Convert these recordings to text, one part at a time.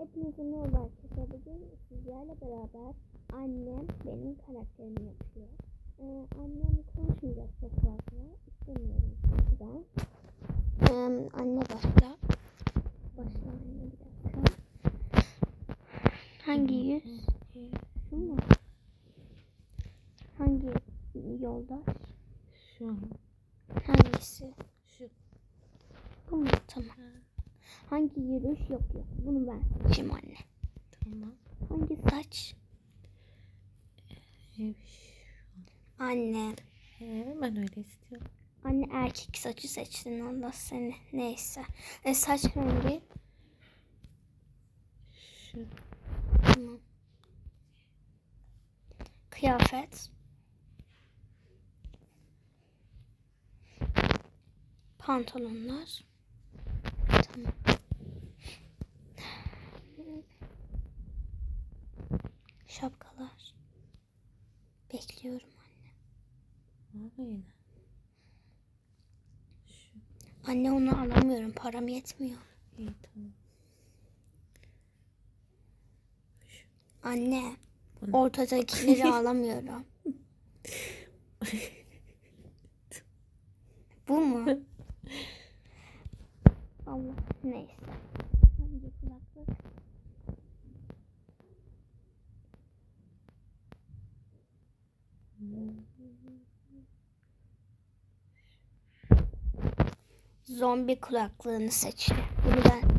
Hepinize merhaba arkadaşlar. Bugün sizlerle beraber annem benim karakterimi yapıyor. Ee, annem konuşmayacak çok fazla. İstemiyorum çünkü ben. Ee, anne başla. Başla anne bir dakika. Hangi yüz? Şu mu? Hangi yoldaş? Şu an. Hangisi? Şu. Bu mu? Tamam. Hangi yürüyüş yok yok. Bunu ben seçeyim anne. Tamam. Hangi saç? Evet. Anne. He, ben öyle istiyorum. Anne erkek saçı seçtin Allah seni. Neyse. E, saç rengi. Şu. Tamam. Kıyafet. Pantolonlar. Tamam. Şapkalar. Bekliyorum anne. Var yine. Şu. Anne onu alamıyorum. Param yetmiyor. İyi tamam. Anne. Bunu- Ortadakileri alamıyorum. Bu mu? Allah neyse. Hangi kulaklık? Zombi kulaklığını seçti. Bunu ben.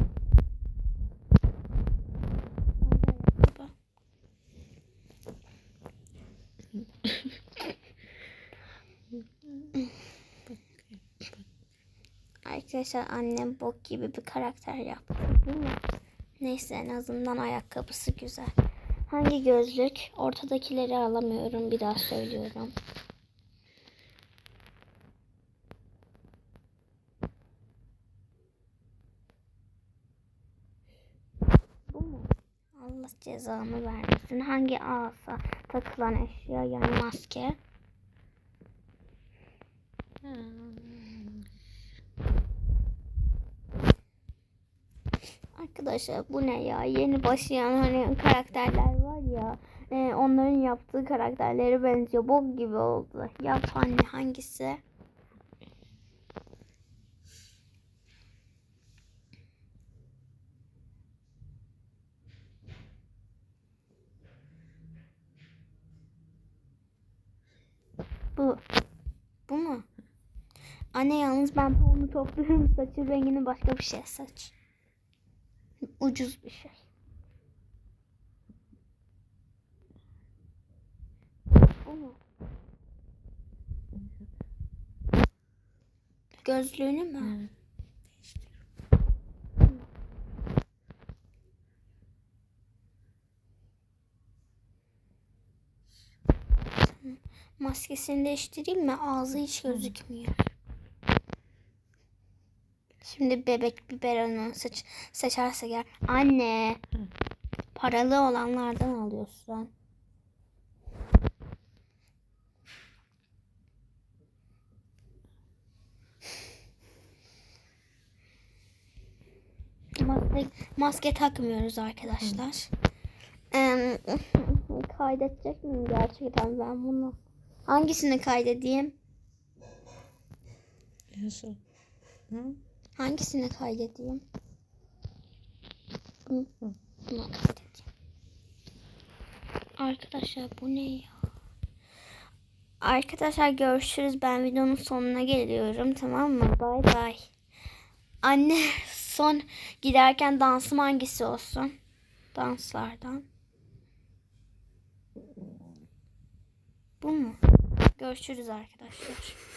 Arkadaşlar annem bok gibi bir karakter yaptı. Değil mi? Neyse en azından ayakkabısı güzel. Hangi gözlük? Ortadakileri alamıyorum. Bir daha söylüyorum. Allah cezamı vermesin. Hangi ağza takılan eşya yani maske? Ha. Arkadaşlar bu ne ya? Yeni başlayan hani karakterler var ya. e, onların yaptığı karakterlere benziyor. Bok gibi oldu. Yap anne hangisi? Bu. Bu mu? Anne yalnız ben paramı topluyorum. Saçın rengini başka bir şey saç. Ucuz bir şey. Gözlüğünü mü? Ha. Maskesini değiştireyim mi? Ağzı hiç gözükmüyor. Şimdi bebek biberonunu seç seçerse gel. Anne. Paralı olanlardan alıyorsun. Maske, maske takmıyoruz arkadaşlar. Em, kaydedecek miyim gerçekten ben bunu? Hangisini kaydedeyim? Nasıl? Hı? Hangisini kaydedeyim? Bunu, kaydedeyim. Arkadaşlar bu ne ya? Arkadaşlar görüşürüz. Ben videonun sonuna geliyorum. Tamam mı? Bay bay. Anne son giderken dansım hangisi olsun? Danslardan. Bu mu? Görüşürüz arkadaşlar.